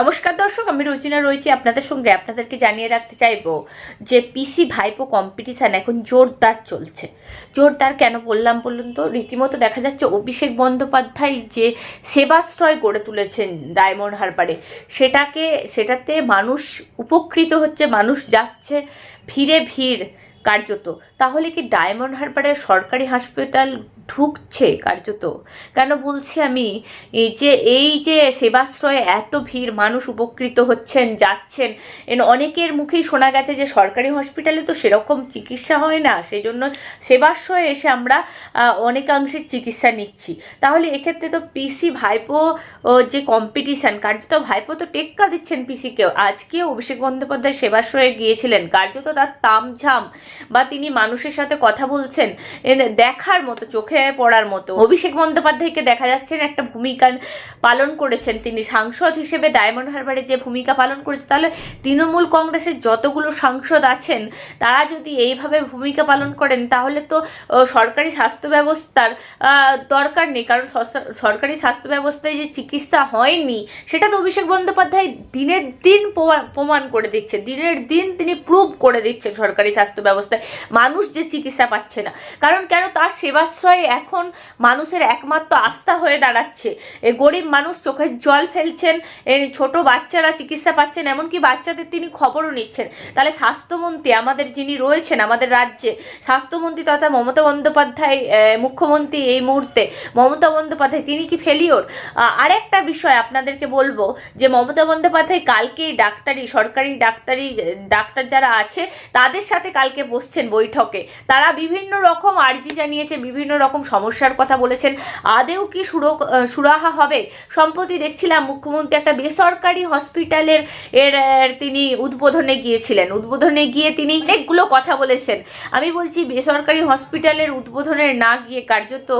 নমস্কার দর্শক, আমি রুচিনা রয়েছি আপনাদের সঙ্গে। আপনাদেরকে জানিয়ে রাখতে চাইব যে পিসি ভাইপো কম্পিটিশান এখন জোরদার চলছে। জোরদার কেন বললাম বলুন তো? রীতিমতো দেখা যাচ্ছে অভিষেক বন্দ্যোপাধ্যায় যে সেবাশ্রয় গড়ে তুলেছেন ডায়মন্ড হারবারে সেটাকে, সেটাতে মানুষ উপকৃত হচ্ছে, মানুষ যাচ্ছে ভিড়ে ভিড় কার্যত। তাহলে কি ডায়মন্ড হারবারের সরকারি হাসপাতাল ঢুকছে কার্যত। কেন বলছি আমি? এই যে এই যে সেবাশ্রয়ে এত ভিড়, মানুষ উপকৃত হচ্ছেন, যাচ্ছেন, এন অনেকের মুখেই শোনা গেছে যে সরকারি হসপিটালে তো সেরকম চিকিৎসা হয় না সেই জন্য সেবাশ্রয়ে এসে আমরা অনেকাংশে চিকিৎসা নিচ্ছি। তাহলে এক্ষেত্রে তো পিসি ভাইপো যে কম্পিটিশান কার্যত ভাইপো তো টেক্কা দিচ্ছেন পিসিকেও। আজকে অভিষেক বন্দ্যোপাধ্যায় সেবাশ্রয়ে গিয়েছিলেন, কার্যত তার তামঝাম, বা তিনি মানুষের সাথে কথা বলছেন দেখার মতো, চোখে পড়ার মতো। অভিষেক বন্দ্যোপাধ্যায়কে দেখা যাচ্ছেন একটা ভূমিকা পালন করেছেন তিনি। সাংসদ হিসেবে ডায়মন্ড হারবারে যে ভূমিকা পালন করেছে, তাহলে তৃণমূল কংগ্রেসের যতগুলো সাংসদ আছেন, তারা যদি এইভাবে ভূমিকা পালন করেন, তাহলে তো সরকারি স্বাস্থ্য ব্যবস্থার দরকার নেই। কারণ সরকারি স্বাস্থ্য ব্যবস্থায় যে চিকিৎসা হয়নি, সেটা তো অভিষেক বন্দ্যোপাধ্যায় দিনের দিন প্রমা- প্রমাণ করে দিচ্ছে। দিনের দিন তিনি প্রুভ করে দিচ্ছেন সরকারি স্বাস্থ্য ব্যবস্থায়। মানুষ যে চিকিৎসা পাচ্ছে না। কারণ কেন? তার সেবাশ্রয় এখন মানুষের একমাত্র আস্থা হয়ে দাঁড়াচ্ছে। এ গরিব মানুষ চোখের জল ফেলছেন ছোট বাচ্চারা চিকিৎসা পাচ্ছেন, এমনকি বাচ্চাদের তিনি খবরও নিচ্ছেন। তাহলে স্বাস্থ্যমন্ত্রী আমাদের যিনি রয়েছেন আমাদের রাজ্যে, স্বাস্থ্যমন্ত্রী তথা মমতা বন্দ্যোপাধ্যায় মুখ্যমন্ত্রী এই মুহূর্তে, মমতা বন্দ্যোপাধ্যায় তিনি কি ফেলিওর আরেকটা বিষয় আপনাদেরকে বলব যে মমতা বন্দ্যোপাধ্যায় কালকেই ডাক্তারি, সরকারি ডাক্তারি ডাক্তার যারা আছে, তাদের সাথে কালকে বসছেন বৈঠকে। তারা বিভিন্ন রকম আর্জি জানিয়েছে, বিভিন্ন রকম সমস্যার কথা বলেছেন। আদেও কি সুরো সুরাহা হবে? সম্প্রতি দেখছিলাম মুখ্যমন্ত্রী একটা বেসরকারি হসপিটালের এর তিনি উদ্বোধনে গিয়েছিলেন। উদ্বোধনে গিয়ে তিনি অনেকগুলো কথা বলেছেন। আমি বলছি, বেসরকারি হসপিটালের উদ্বোধনে না গিয়ে কার্যত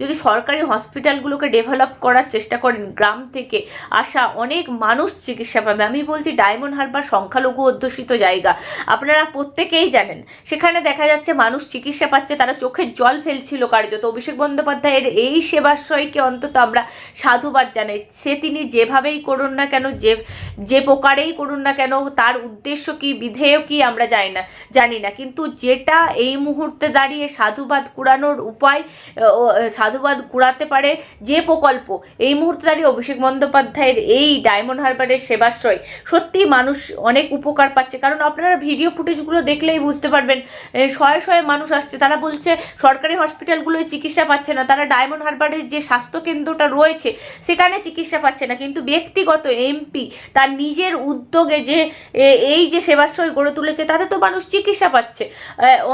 যদি সরকারি হসপিটালগুলোকে ডেভেলপ করার চেষ্টা করেন, গ্রাম থেকে আসা অনেক মানুষ চিকিৎসা পাবে। আমি বলছি, ডায়মন্ড হারবার সংখ্যালঘু অধ্যুষিত জায়গা। আপনারা প্রত্যেকেই জানেন, সেখানে দেখা যাচ্ছে মানুষ চিকিৎসা পাচ্ছে, তারা চোখের জল ফেলছিল কার্যত। অভিষেক বন্দ্যোপাধ্যায়ের এই সেবাশ্রয়কে অন্তত আমরা সাধুবাদ জানাই। সে তিনি যেভাবেই করুন না কেন, যে যে প্রকারেই করুন না কেন, তার উদ্দেশ্য কি, বিধেয় কি আমরা জানি না জানি না। কিন্তু যেটা এই মুহূর্তে দাঁড়িয়ে সাধুবাদ কুড়ানোর উপায় সাধুবাদ কুড়াতে পারে যে প্রকল্প, এই মুহূর্তে দাঁড়িয়ে অভিষেক বন্দ্যোপাধ্যায়ের এই ডায়মন্ড হারবারের সেবাশ্রয় সত্যি মানুষ অনেক উপকার পাচ্ছে। কারণ আপনারা ভিডিও ফুটেজগুলো দেখলেই বুঝতে পারবেন শয়ে শয়ে মানুষ আসছে। তারা বলছে, সরকারি হসপিটালগুলোয় চিকিৎসা পাচ্ছে না। তারা ডায়মন্ড হারবারের যে স্বাস্থ্য কেন্দ্রটা রয়েছে, সেখানে চিকিৎসা পাচ্ছে না। কিন্তু ব্যক্তিগত এমপি তার নিজের উদ্যোগে যে এই যে সেবাশ্রয় গড়ে তুলেছে, তাতে তো মানুষ চিকিৎসা পাচ্ছে।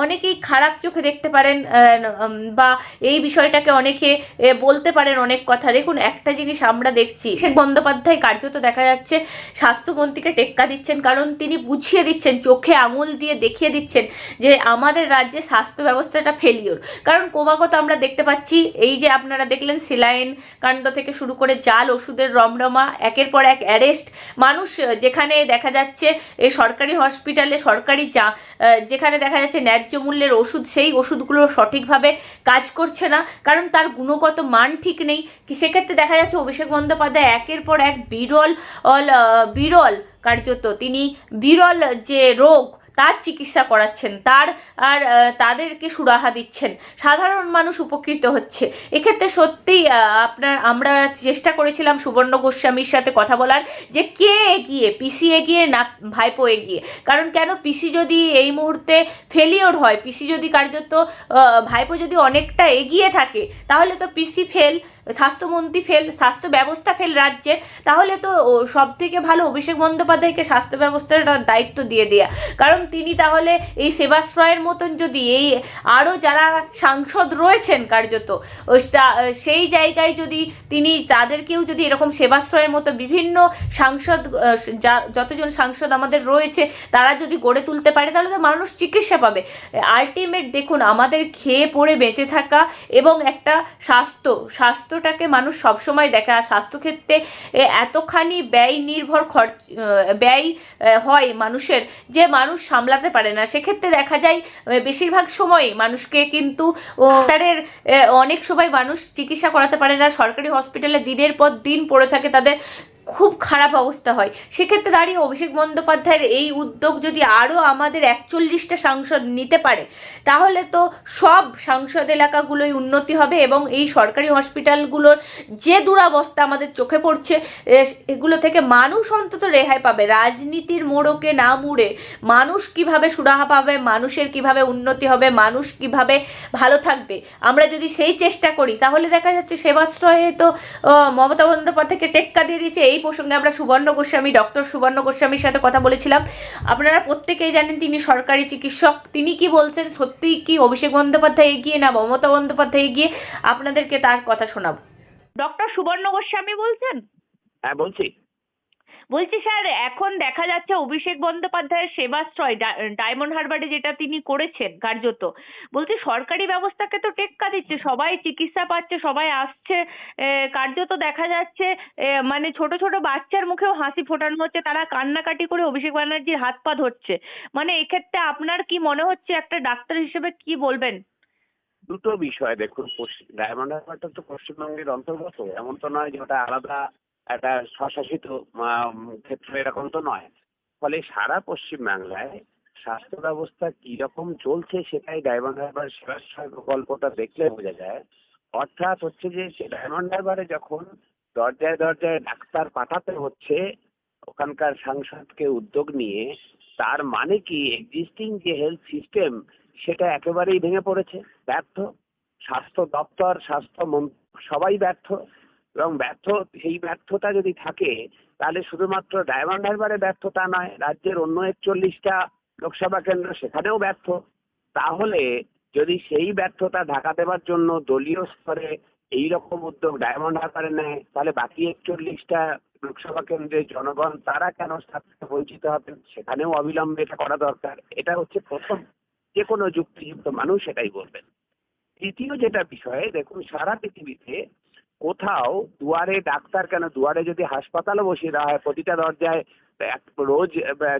অনেকেই খারাপ চোখে দেখতে পারেন বা এই বিষয়টাকে অনেকে বলতে পারেন অনেক কথা। দেখুন, একটা জিনিস আমরা দেখছি, বন্দ্যোপাধ্যায় কার্যত দেখা যাচ্ছে, স্বাস্থ্যমন্ত্রীকে টেক্কা দিচ্ছেন, কারণ তিনি বুঝিয়ে দিচ্ছেন, চোখে আঙুল দিয়ে দেখিয়ে দিচ্ছেন যে আমাদের রাজ্যে স্বাস্থ্য ব্যবস্থাটা ফেলিওর কারণ ক্রমাগত আমরা দেখতে পাচ্ছি এই যে আপনারা দেখলেন সিলাইন কাণ্ড থেকে শুরু করে জাল ওষুধের রমরমা একের পর এক অ্যারেস্ট। মানুষ যেখানে দেখা যাচ্ছে এই সরকারি হসপিটালে সরকারি আহ, যেখানে দেখা যাচ্ছে ন্যায্য মূল্যের ওষুধ সেই ওষুধগুলো সঠিকভাবে কাজ করছে না কারণ তার গুণগত মান ঠিক নেই। সেক্ষেত্রে দেখা যাচ্ছে অভিষেক বন্দ্যোপাধ্যায় একের পর এক বিরল বিরল কার্যত। তিনি বিরল যে রোগ তার চিকিৎসা করাচ্ছেন, তার, আর তাদেরকে সুরাহা দিচ্ছেন। সাধারণ মানুষ উপকৃত হচ্ছে। এক্ষেত্রে সত্যিই আপনার, আমরা চেষ্টা করেছিলাম সুবর্ণ গোস্বামীর সাথে কথা বলার যে কে এগিয়ে পিসি এগিয়ে না ভাইপো এগিয়ে। কারণ কেন পিসি যদি এই মুহূর্তে ফেলিওর হয় পিসি যদি কার্যত ভাইপো যদি অনেকটা এগিয়ে থাকে, তাহলে তো পিসি ফেল স্বাস্থ্যমন্ত্রী ফেল স্বাস্থ্য ব্যবস্থা ফেল রাজ্যের, তাহলে তো সব থেকে ভালো অভিষেক বন্দ্যোপাধ্যায়কে স্বাস্থ্য ব্যবস্থার দায়িত্ব দিয়ে দেয়া। কারণ তিনি তাহলে এই সেবাশ্রয়ের মতন যদি এই আরও যারা সাংসদ রয়েছেন কার্যত সেই জায়গায় যদি তিনি তাদেরকেও যদি এরকম সেবাশ্রয়ের মতো বিভিন্ন সাংসদ যতজন সাংসদ আমাদের রয়েছে, তারা যদি গড়ে তুলতে পারে, তাহলে তো মানুষ চিকিৎসা পাবে। আলটিমেট দেখুন, আমাদের খেয়ে পড়ে বেঁচে থাকা এবং একটা স্বাস্থ্য, স্বাস্থ্যটাকে মানুষ সবসময় দেখা স্বাস্থ্যক্ষেত্রে এতখানি ব্যয় নির্ভর খরচ ব্যয় হয় মানুষের, যে মানুষ সামলাতে পারে না। সেক্ষেত্রে দেখা যায় বেশিরভাগ সময় মানুষকে কিন্তু তাদের অনেক সময় মানুষ চিকিৎসা করাতে পারে না। সরকারি হসপিটালে দিনের পর দিন পড়ে থাকে। তাদের খুব খারাপ অবস্থা হয়। সেক্ষেত্রে দাঁড়িয়ে অভিষেক বন্দ্যোপাধ্যায়ের এই উদ্যোগ যদি আরও আমাদের একচল্লিশটা সাংসদ নিতে পারে, তাহলে তো সব সাংসদ এলাকাগুলোই উন্নতি হবে এবং এই সরকারি হসপিটালগুলোর যে দুরাবস্থা আমাদের চোখে পড়ছে এগুলো থেকে মানুষ অন্তত রেহাই পাবে। রাজনীতির মোড়কে না মুড়ে মানুষ কীভাবে সুরাহা পাবে, মানুষের কীভাবে উন্নতি হবে, মানুষ কীভাবে ভালো থাকবে, আমরা যদি সেই চেষ্টা করি, তাহলে দেখা যাচ্ছে সেবাশ্রয়ে তো মমতা বন্দ্যোপাধ্যায়কে টেক্কা দিয়ে দিয়েছে এই প্রসঙ্গে আমরা সুবর্ণ গোস্বামী ডক্টর সুবর্ণ গোস্বামীর সাথে কথা বলেছিলাম। আপনারা প্রত্যেকেই জানেন তিনি সরকারি চিকিৎসক। তিনি কি বলছেন সত্যি কি অভিষেক বন্দ্যোপাধ্যায় এগিয়ে না মমতা বন্দ্যোপাধ্যায় এগিয়ে? আপনাদেরকে তার কথা শোনাবো। ডক্টর সুবর্ণ গোস্বামী বলছেন? হ্যাঁ বলছি। বলছি স্যার, এখন দেখা যাচ্ছে অভিষেক বন্দ্যোপাধ্যায়ের সেবাশ্রয় ডায়মন্ড হারবারে যেটা তিনি করেছেন কার্যত, বলছি সরকারি ব্যবস্থাকে তো টেক্কা দিচ্ছে, সবাই চিকিৎসা পাচ্ছে, সবাই আসছে কার্যত দেখা যাচ্ছে মানে ছোট ছোট বাচ্চার মুখেও হাসি ফোটানো হচ্ছে, তারা কান্নাকাটি করে অভিষেক ব্যানার্জির হাত পা ধরছে। মানে এক্ষেত্রে আপনার কি মনে হচ্ছে, একটা ডাক্তার হিসেবে কি বলবেন? দুটো বিষয় দেখুন ডায়মন্ড হারবারটা তো পশ্চিমবঙ্গের অন্তর্গত, এমন তো নয় যে ওটা আলাদা একটা স্বশাসিত ক্ষেত্র এরকম তো নয়। ফলে সারা পশ্চিম বাংলায় স্বাস্থ্য ব্যবস্থা কি রকম চলছে সেটাই ডায়মন্ড হারবার সেবাশ্রয় প্রকল্পটা দেখলে বোঝা যায়। অর্থাৎ হচ্ছে যে সে ডায়মন্ড হারবারে যখন দরজায় দরজায় ডাক্তার পাঠাতে হচ্ছে, ওখানকার সাংসদকে উদ্যোগ নিয়ে, তার মানে কি এক্সিস্টিং যে হেলথ সিস্টেম সেটা একেবারেই ভেঙে পড়েছে। ব্যর্থ। স্বাস্থ্য দপ্তর, স্বাস্থ্য সবাই ব্যর্থ। এবং ব্যর্থ, সেই ব্যর্থতা যদি থাকে, তাহলে শুধুমাত্র ডায়মন্ড হারবারে ব্যর্থতা নয়, রাজ্যের অন্য একচল্লিশটা লোকসভা কেন্দ্র সেখানেও ব্যর্থ। তাহলে যদি সেই ব্যর্থতা ঢাকা দেওয়ার জন্য দলীয় স্তরে এই রকম উদ্যোগ ডায়মন্ড হারবারে নেয়, তাহলে বাকি একচল্লিশটা লোকসভা কেন্দ্রের জনগণ তারা কেন বঞ্চিত হবেন? সেখানেও অবিলম্বে এটা করা দরকার। এটা হচ্ছে প্রথম যে কোনো যুক্তিযুক্ত মানুষ এটাই বলবেন। তৃতীয় যেটা বিষয়ে, দেখুন, সারা পৃথিবীতে কোথাও দুয়ারে ডাক্তার কেন, দুয়ারে যদি হাসপাতালও বসিয়ে দেওয়া হয়, প্রতিটা দরজায় রোজ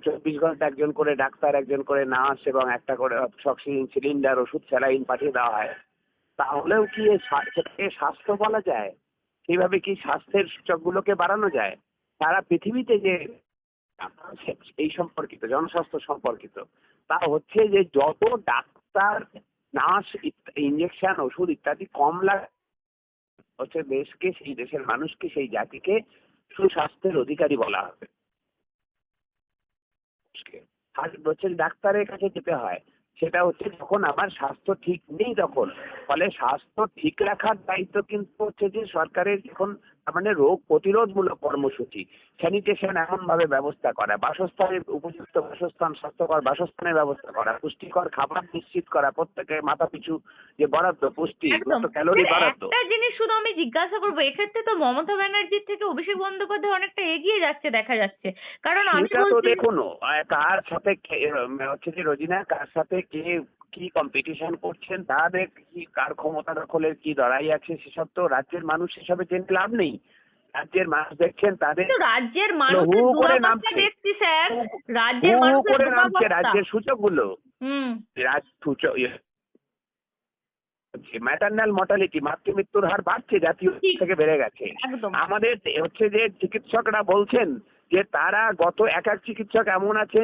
চব্বিশ ঘণ্টা একজন করে ডাক্তার, একজন করে নার্স এবং একটা করে অক্সিজেন সিলিন্ডার, ওষুধ, স্যালাইন পাঠিয়ে দেওয়া হয়। তাহলেও কি সেটাকে স্বাস্থ্য বলা যায়? সেইভাবে কি স্বাস্থ্যের সূচকগুলোকে বাড়ানো যায়? সারা পৃথিবীতে যে এই সম্পর্কিত, জনস্বাস্থ্য সম্পর্কিত, তা হচ্ছে যে যত ডাক্তার, নার্স ইঞ্জেকশন ওষুধ ইত্যাদি কম লাগে হচ্ছে দেশকে সেই, দেশের মানুষকে সেই জাতিকে সুস্বাস্থ্যের অধিকারী বলা হবে। হচ্ছে ডাক্তারের কাছে যেতে হয়, সেটা হচ্ছে যখন আমার স্বাস্থ্য ঠিক নেই তখন। ফলে স্বাস্থ্য ঠিক রাখার দায়িত্ব কিন্তু হচ্ছে যে সরকারের তার মানে রোগ প্রতিরোধমূলক কর্মসূচি। স্যানিটেশন এমন ভাবে ব্যবস্থা করা বাসস্থানের উপযুক্ত বাসস্থান স্বাস্থ্যকর বাসস্থানের ব্যবস্থা করা পুষ্টিকর খাবার নিশ্চিত করা প্রত্যেকের মাথা পিছু যে বরাদ্দ পুষ্টি ক্যালোরি বরাদ্দ। একটা জিনিস শুধু আমি জিজ্ঞাসা করব এক্ষেত্রে তো মমতা ব্যানার্জির থেকে অভিষেক বন্দ্যোপাধ্যায় অনেকটা এগিয়ে যাচ্ছে দেখা যাচ্ছে। কারণ আমি তো দেখুন কার সাথে হচ্ছে যে রোজিনা কার সাথে কে কি কম্পিটিশন করছেন তাদের কি কার ক্ষমতা দখলের কি লড়াই আছে সেসব তো রাজ্যের মানুষ সেসবে জেনে লাভ নেই। রাজ্যের মানুষ দেখছেন তাদের রাজ্যের করে নামছে। দেখছি স্যার। রাজ্যের হু করে নামছে রাজ্যের সূচকগুলো। হুম। রাজ সূচক ম্যাটার্নাল মর্টালিটি মাতৃমৃত্যুর হার বাড়ছে জাতীয় থেকে বেড়ে গেছে। আমাদের হচ্ছে যে চিকিৎসকরা বলছেন যে তারা গত এক এক চিকিৎসক এমন আছে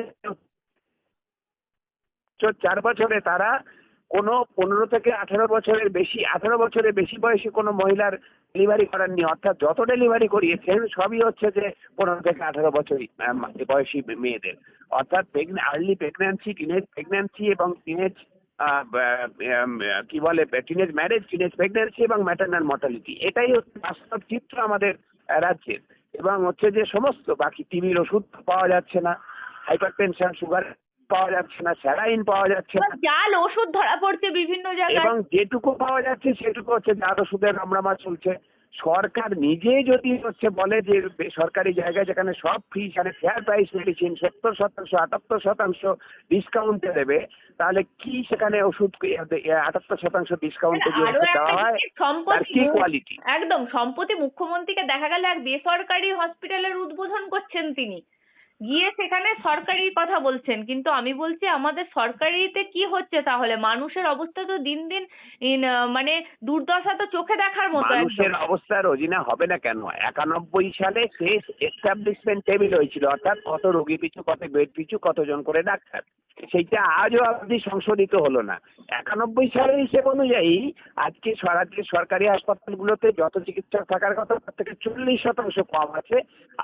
চার বছরে তারা কোনো পনেরো থেকে আঠারো বছরের বেশি আঠারো বছরের বেশি বয়সী কোনো মহিলার ডেলিভারি করাননি অর্থাৎ যত ডেলিভারি করিয়েছেন সবই হচ্ছে যে পনেরো থেকে আঠারো বছরই আহ, বয়সী মেয়েদের। অর্থাৎ আর্লি প্রেগন্যান্সি টিনেজ প্রেগন্যান্সি এবং টিনেজ কি বলে টিনেজ ম্যারেজ টিনেজ প্রেগন্যান্সি এবং ম্যাটার্নাল মর্টালিটি এটাই হচ্ছে বাস্তব চিত্র আমাদের রাজ্যের। এবং হচ্ছে যে সমস্ত বাকি টিভির ওষুধ পাওয়া যাচ্ছে না হাইপার টেনশন সুগার পাওয়া যাচ্ছে না স্যালাইন পাওয়া যাচ্ছে না। জাল ওষুধ ধরা পড়ছে বিভিন্ন জায়গায়। এবং যেটুকু পাওয়া যাচ্ছে সেটুকু হচ্ছে জাল ওষুধের রমরমা চলছে। সরকার নিজে যদি হচ্ছে বলে যে সরকারি জায়গায় যেখানে সব ফ্রি সেখানে ফেয়ার প্রাইস মেডিসিন সত্তর শতাংশ আটাত্তর শতাংশ ডিসকাউন্টে দেবে তাহলে কি সেখানে ওষুধ আটাত্তর শতাংশ ডিসকাউন্টে যে দেওয়া হয় জিনিস, তার কি কোয়ালিটি একদম সম্প্রতি মুখ্যমন্ত্রীকে দেখা গেল এক বেসরকারি হসপিটালের উদ্বোধন করছেন তিনি। গিয়ে সেখানে সরকারি কথা বলছেন। কিন্তু আমি বলছি, আমাদের সরকারিতে কি হচ্ছে তাহলে? মানুষের অবস্থা তো দিন দিন মানে দুর্দশা তো চোখে দেখার মতো মানুষের অবস্থা রোজিনা হবে না কেন? একানব্বই সালে শেষ এস্টাবলিশমেন্ট টেবিল হয়েছিল, অর্থাৎ কত রোগী পিছু, কত বেড পিছু, কতজন করে ডাক্তার? সেইটা আজও অবধি সংশোধিত হলো না। একানব্বই সালের হিসেব অনুযায়ী আজকে রাজ্যের সরকারি হাসপাতালগুলোতে যত চিকিৎসক থাকার কথা, তার থেকে চল্লিশ শতাংশ কম আছে।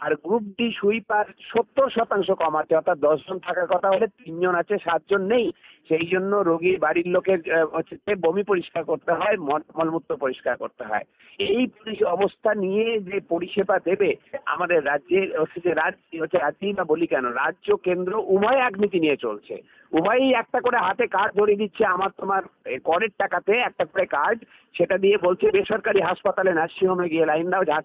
আর গ্রুপ ডি সুইপার সত্তর শতাংশ কম আছে অর্থাৎ দশজন থাকার কথা হলে তিনজন আছে, সাতজন নেই। সেই জন্য রোগীর বাড়ির লোকের হচ্ছে বমি পরিষ্কার করতে হয় মলমূত্র পরিষ্কার করতে হয়। এই অবস্থা নিয়ে যে পরিষেবা দেবে, আমাদের রাজ্যের, হচ্ছে যে রাজ্য হচ্ছে রাজ্যেই না বলি কেন, রাজ্য কেন্দ্র উভয় এক নীতি নিয়ে চলছে। উভয়ই একটা করে হাতে কার্ড ধরিয়ে দিচ্ছে আমার তোমার করের টাকাতে, একটা করে কার্ড সেটা দিয়ে বলছে বেসরকারি হাসপাতালে নার্সিংহোমে গিয়ে লাইন দাও যা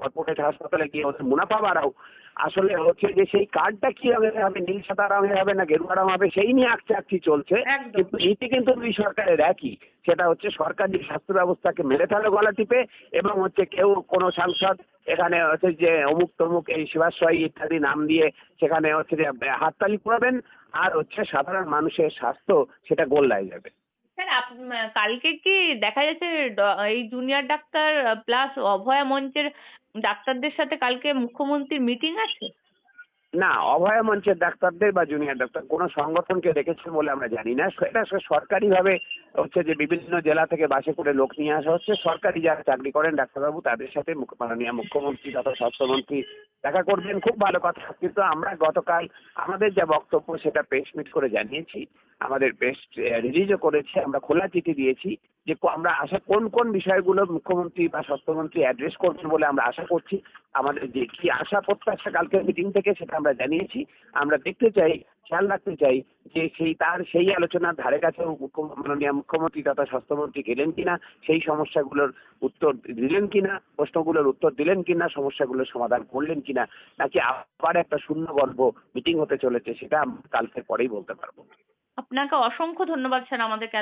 কর্পোরেট হাসপাতালে গিয়ে ওদের মুনাফা বাড়াও। আসলে হচ্ছে যে সেই কার্ডটা কি হবে? হবে নীল সাদা রঙের হবে না গেরুয়া রং হবে সেই নিয়ে আকচি আকচি চলছে। কিন্তু এটি কিন্তু দুই সরকারের একই। সেটা হচ্ছে সরকারি স্বাস্থ্য ব্যবস্থাকে মেরে ফেলে গলা টিপে এবং হচ্ছে কেউ কোনো সাংসদ এখানে হচ্ছে যে অমুক তমুক এই শিবাশয় ইত্যাদি নাম দিয়ে সেখানে হচ্ছে যে হাততালি পড়াবেন আর হচ্ছে সাধারণ মানুষের স্বাস্থ্য সেটা গোল্লায় যাবে। স্যার, আপ- কালকে কি দেখা যাচ্ছে ড- এই junior ডাক্তার plus অভয়া মঞ্চের ডাক্তারদের সাথে কালকে মুখ্যমন্ত্রীর meeting আছে? না, অভয় মঞ্চের ডাক্তারদের বা জুনিয়র ডাক্তার, কোনো সংগঠনকে ডেকেছেন বলে আমরা জানি না। সেটা সরকারিভাবে হচ্ছে যে বিভিন্ন জেলা থেকে বাসে করে লোক নিয়ে আসা হচ্ছে। সরকারি যারা চাকরি করেন ডাক্তারবাবু, তাদের সাথে মাননীয় মুখ্যমন্ত্রী তথা স্বাস্থ্যমন্ত্রী দেখা করবেন। খুব ভালো কথা। কিন্তু আমরা গতকাল আমাদের যা বক্তব্য, সেটা প্রেস মিট করে জানিয়েছি। আমাদের প্রেস রিলিজও করেছি। আমরা খোলা চিঠি দিয়েছি। যে আমরা আশা, কোন কোন বিষয়গুলো মুখ্যমন্ত্রী বা স্বাস্থ্যমন্ত্রী অ্যাড্রেস করবেন বলে আমরা আশা করছি, আমাদের যে কি আশা প্রত্যাশা কালকের মিটিং থেকে সেটা আমরা জানিয়েছি। আমরা দেখতে চাই, খেয়াল রাখতে চাই যে সেই তার সেই আলোচনার ধারে কাছে মাননীয় মুখ্যমন্ত্রী তথা স্বাস্থ্যমন্ত্রী গেলেন কিনা, সেই সমস্যাগুলোর উত্তর দিলেন কিনা, প্রশ্নগুলোর উত্তর দিলেন কিনা, সমস্যাগুলোর সমাধান করলেন কিনা, নাকি আবার একটা শূন্য গল্প মিটিং হতে চলেছে সেটা কালকের পরেই বলতে পারব। আপনাকে অসংখ্য ধন্যবাদ স্যার আমাদেরকে